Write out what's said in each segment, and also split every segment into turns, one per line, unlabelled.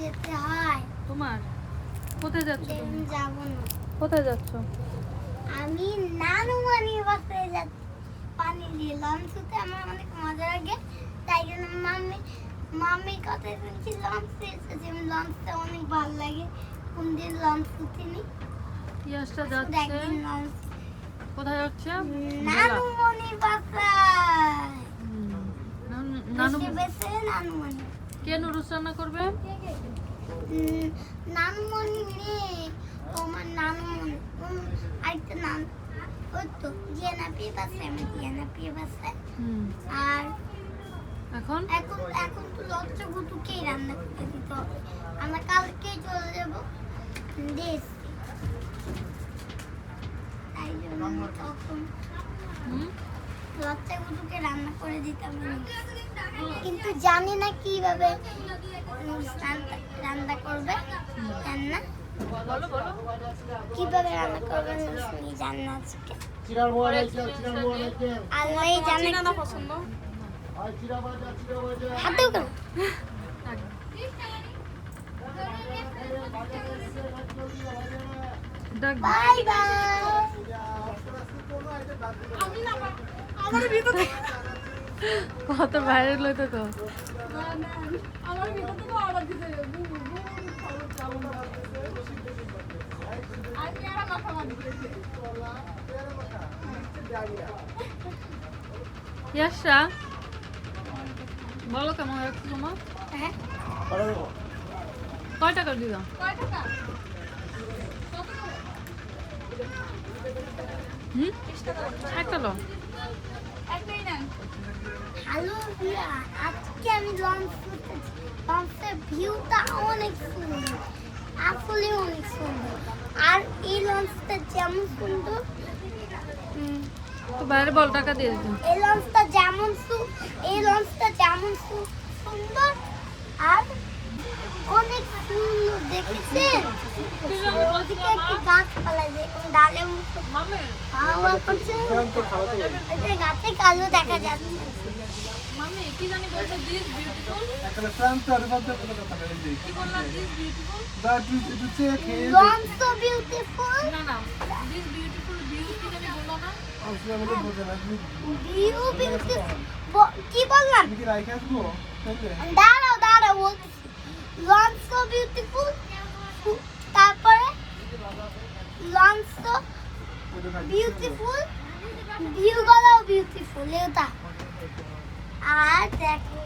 যেতে হয়।
তোমার? কোথায় যাচ্ছ তুমি?
যাব না।
কোথায় যাচ্ছ?
আমি নানু মানির বাসায় যাচ্ছি। পানি দিয়ে লঞ্চতে আমার অনেক মজা লাগে তাই জন্য মাম্মি মাম্মির কথা শুনছি লঞ্চে এসেছি। আমি লঞ্চটা অনেক ভালো লাগে। কোন দিন লঞ্চ উঠিনি
ইয়াসটা যাচ্ছে। কোথায় যাচ্ছে?
নানু মনির বাসায়।
নানু- নানু
বসে নানু মনি।
কে নুডলস রান্না করবে?
নানু মনি নেই ও আমার নানু উম, আরেকটা নাম ওই তো জিয়ানা পিয়ে বাসায় আমি জিয়ানা বাসায়
হুম।
আর
এখন?
এখন এখন তো লজ্জা গুটুকেই রান্না করতে দিতে হবে। আমরা কালকেই চলে যাব দেশ। তাই জন্য তখন
হুম?
লজ্জা গুটুকে রান্না করে দিতাম না। কিন্তু জানি না কীভাবে রান্না করবে রান্না
বলো বলো
কীভাবে রান্না করবে নুডলস আমি না আজকে। জানে
না পছন্দ?
Bye bye.
কত বাইরে লইতে তো। ইয়াসা বলো কেমন রাখছো তোমার?
হ্যাঁ।
কয় টাকা দিল হুম? একটা লো
হ্যালো আজকে আমি লঞ্চ করতেছি লঞ্চের ভিউটা অনেক সুন্দর। আসলে অনেক সুন্দর। আর এই লঞ্চটা যেমন সুন্দর
বাইরে বল টাকা দিয়ে দিতে।
এই লঞ্চটা যেমন এই লঞ্চটা যেমন সুন্দর আর অনেক সুন্দর দেখেছেন গাছপালা ডালে হাওয়া করছে। গাছে কালো দেখা যাচ্ছে।
মামি কি জানি বলছো দিস বিউটিফুল
একটা প্রান্ত আর কোনো কথা নেই
কি বললাম দিস বিউটিফুল
দা টু টু চেক খেয়ে
লঞ্চ তো বিউটিফুল
না না দিস বিউটিফুল ভিউ জানি বলল না?
আসলে বলে বোঝে না তুমি
বিউটিফুল কি বললাম?
কি রাইখে আসব?
দাঁড়াও দাঁড়াও বলছি লঞ্চ তো বিউটিফুল তারপরে লঞ্চ তো। বিউটিফুল ভিউ গুলোও বিউটিফুল এটা। আর দেখো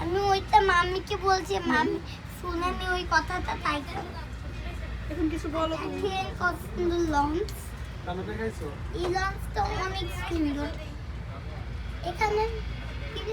আমি ওইটা মাম্মিকে বলছি মাম্মি শুনেনি ওই কথাটা তাই
এখন কিছু বলো
দেখেন কত সুন্দর লঞ্চ এই লঞ্চটা অনেক সুন্দর। এখানে টিভি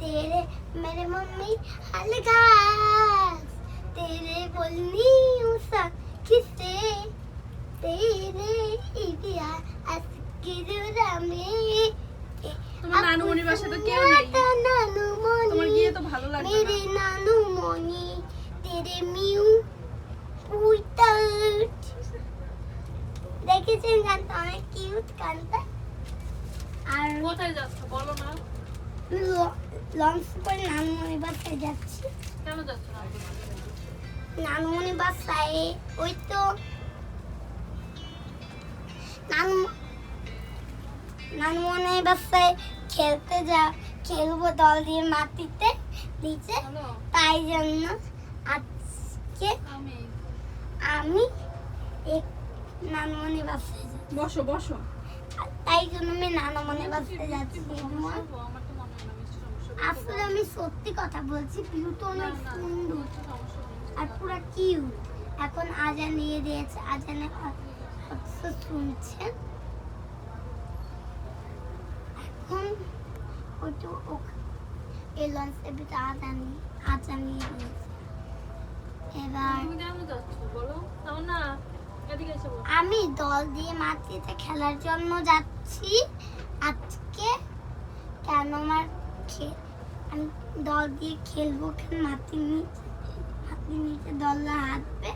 तेरे मेरे मम्मी हलगास तेरे बोलनी उसा किसे तेरे इडिया अस्किरुरा में
তোমার নানুমণির বাসায় তো কেউ নেই
नानू
তোমার গিয়ে তো ভালো লাগবে না
मेरे नानू मोनी तेरे मिऊ উইটার্ট দেখেছেন গানটা অনেক কিউট গানটা আর
কোথায় যাচ্ছ বলো না
লঞ্চ করে নানুমণি বাসায় যাচ্ছি
কেন যাচ্ছ
নানুমণি বাসায় ওই তো নানু নানুমণি বাসায় খেলতে যা খেলব দল দিয়ে মাটিতে নিচে তাই জন্য আজকে
আমি
নানুমণি বাসায়
বসো বসো
তাই জন্য আমি নানুমণি বাসায় যাচ্ছি
আমার তো মনে হয় না মিষ্টি সমস্যা
আসলে আমি সত্যি কথা বলছি ভিউটা
না
অনেক সুন্দর। আর পুরো কিউট এখন আজান নিয়ে দিয়েছে আজানে শুনছেন এখন ওই তো ও- এই লঞ্চের ভিতরে আজান আজান নিয়ে দিয়েছে। এবার আমি দল দিয়ে মাটিতে খেলার জন্য যাচ্ছি। আমার আমি দল দিয়ে খেলব মাটির নিচে মাটির নিচে দলরা হাঁটবে।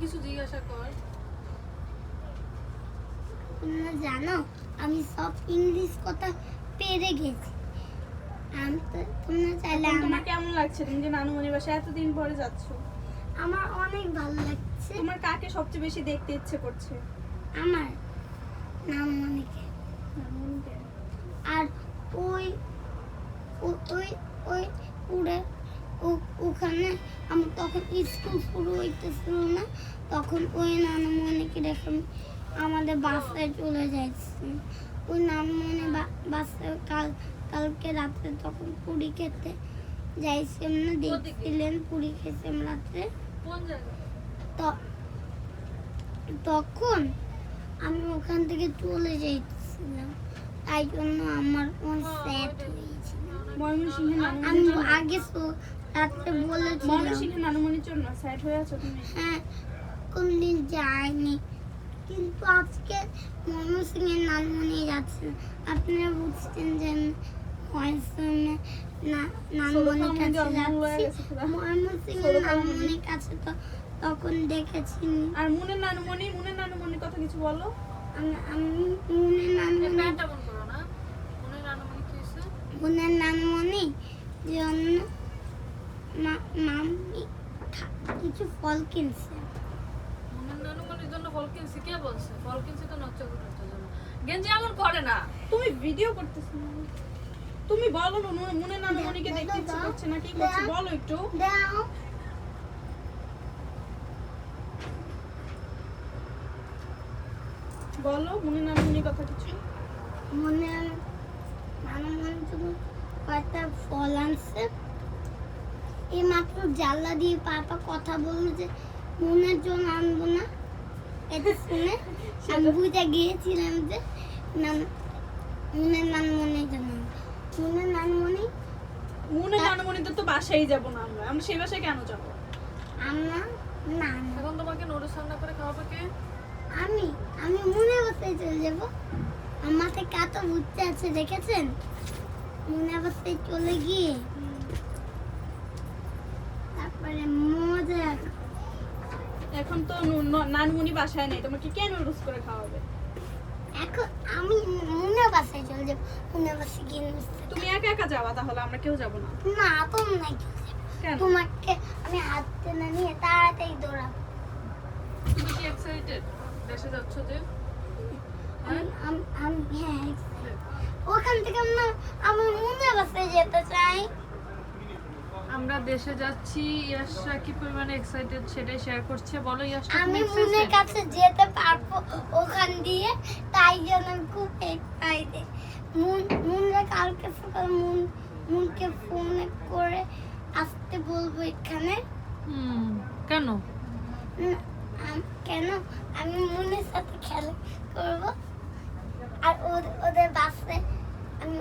কিছু জিজ্ঞাসা কর।
জানো আমি সব ইংলিশ কথা পেরে গেছি। আমি তো- তোমরা চাইলে আমার
কেমন লাগছে তুমি যে নানুমণি বাসায় এতদিন পরে যাচ্ছ?
আমার অনেক ভালো লাগছে।
তোমার কাকে সবচেয়ে বেশি দেখতে ইচ্ছে করছে?
আমার
নানুমণিকে
আর ওই ওই ওই উড়ে ওখানে আমার তখন স্কুল শুরু হইতেছিল না তখন ওই নানুমণিকে রেখে আমাদের বাসায় চলে যাচ্ছি ওই নানুমণি বা- বাসায় কাল কালকে রাত্রে তখন পুরী খেতে যাইছি আমরা দেখছিলেন পুরী খেয়েছিলাম রাত্রে তখন আমি ওখান থেকে চলে তাই জন্য আমার কোন স্যাড হয়েছিল। আমি আগে তো রাত্রে বলেছিলাম।
ময়মনসিংহের নানুমণির জন্য স্যাড হয়ে আছো তুমি?
হ্যাঁ কোনদিন যাইনি। কিন্তু আজকে ময়মনসিংহের নানমনি যাচ্ছে। আপনারা বুঝছেন যে ময়মনসিংহে না- নানমনির
ছোট
কাছে যাচ্ছি।
ছোট
নানমনির কাছে তো তখন দেখেছি
আর মুনের নানুমণি মুনের নানুমণির কথা কিছু বলো।
মনে
কিছু ফল কিনছে।
জন্য ফল কিনছি কে বলছে? ফল কিনছি তো করতে জন্য। গেঞ্জি এমন করে না।
তুমি ভিডিও করতেছো তুমি বলো না মুনের নানুমণিকে দেখতে ইচ্ছে করছে না কি করছে? বলো একটু।
দাও।
বলো মুনের নানুমণির কথা কিছু?
মনে নানা মনে শুধু কয়েকটা ফল আনছে। এই মাত্র জানলা দিয়ে পাপা কথা বলল যে মনের জন্য আনব না। এটা শুনে আমি বুঝে গিয়েছিলাম যে নান- মনের নান মনের জন্য। মনের নান মনে
মুনের নানুমণিদের তো বাসায় যাব না আমরা। আমরা সেই বাসায় কেন যাব?
আমরা না না।
এখন তোমাকে নুডলস রান্না করে খাওয়াবে কে?
মনে চলে যাব। আমার মাথায় কত বুঝতে আছে দেখেছেন? মনে অবস্থায় চলে গিয়ে। তারপরে মজা
এখন তো নু- ন- বাসায় নেই তোমাকে কে নুডলস করে খাওয়াবে?
এখন আমি মনে বাসায় চলে যাব মনে বাসায় গিয়ে
তুমি একা একা যাবা তাহলে আমরা কেউ যাব না।
না তোমরা কি তোমাকে আমি হাত টেনে নিয়ে তাড়াতাড়ি দৌড়াবো।
তুমি কি এক্সাইটেড দেশে যাচ্ছ যে হ্যাঁ
আমি- আমি- আমি হ্যাঁ ওখান থেকে আমরা আমি মনে বাসায় যেতে চাই।
আমরা দেশে যাচ্ছি ইয়াশা কি পরিমাণে এক্সাইটেড সেটাই শেয়ার করছে বলো ইয়াশা
আমি মুনের কাছে যেতে পারব ওখান দিয়ে তাই জন্য আমি খুব এক্সাইটেড মুন মুনরা কালকে সকাল মুন মুনকে ফোন করে আসতে বলব এখানে।
হুম কেন?
কেন? আমি মুনের সাথে খেলা করব। আর ওদের বাসে আমি